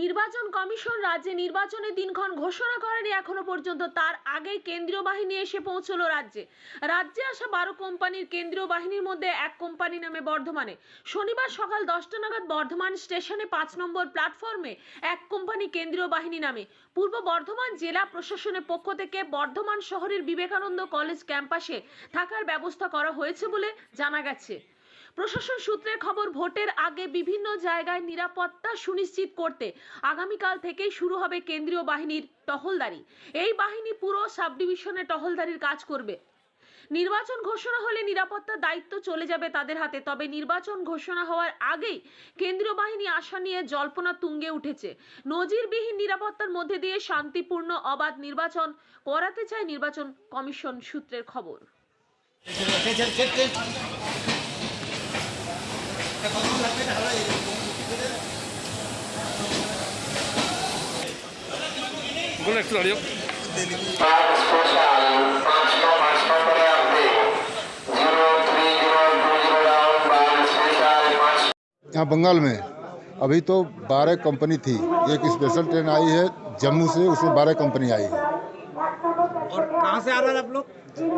নির্বাচন কমিশন রাজ্যে নির্বাচনের দিনক্ষণ ঘোষণা করেনি এখনও পর্যন্ত। তার আগেই কেন্দ্রীয় বাহিনী এসে পৌঁছলো রাজ্যে। রাজ্যে আসা বারো কোম্পানির কেন্দ্রীয় বাহিনীর মধ্যে এক কোম্পানি নামে বর্ধমানে। শনিবার সকাল দশটা নাগাদ বর্ধমান স্টেশনে পাঁচ নম্বর প্ল্যাটফর্মে এক কোম্পানি কেন্দ্রীয় বাহিনী নামে। পূর্ব বর্ধমান জেলা প্রশাসনের পক্ষ থেকে বর্ধমান শহরের বিবেকানন্দ কলেজ ক্যাম্পাসে থাকার ব্যবস্থা করা হয়েছে বলে জানা গেছে। প্রশাসন সূত্রের খবর, ভোটের আগে বিভিন্ন জায়গায় নিরাপত্তা সুনিশ্চিত করতে আগামীকাল থেকেই শুরু হবে কেন্দ্রীয় বাহিনীর টহলদারি। এই বাহিনী পুরো সাব ডিভিশনে টহলদারির কাজ করবে। নির্বাচন ঘোষণা হলে নিরাপত্তার দায়িত্ব চলে যাবে তাদের হাতে, তবে নির্বাচন ঘোষণা হওয়ার আগেই কেন্দ্রীয় বাহিনী আশা নিয়ে জল্পনা তুঙ্গে উঠেছে। নজিরবিহীন নিরাপত্তার মধ্যে দিয়ে শান্তিপূর্ণ, অবাধ নির্বাচন করাতে চায় নির্বাচন কমিশন সূত্রের খবর। वन स्पेशल पाँच यहाँ बंगाल में अभी तो बारह कंपनी थी। एक स्पेशल ट्रेन आई है जम्मू से उसमें बारह कंपनी आई है। और कहाँ से आ रहा है आप लोग?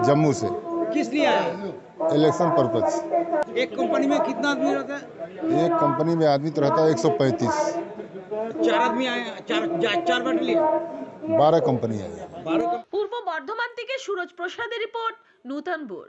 जम्मू से। किस लिए आए इलेक्शन पर्पज एक कंपनी में कितना आदमी रहता है एक कंपनी में आदमी तो रहता है एक सौ पैंतीस चार आदमी आए हैं, चार जा- चार बाटलियन बारह कंपनी आई है बारह পূর্ব বর্ধমান থেকে সুরজ প্রসাদের রিপোর্ট নূতন বোর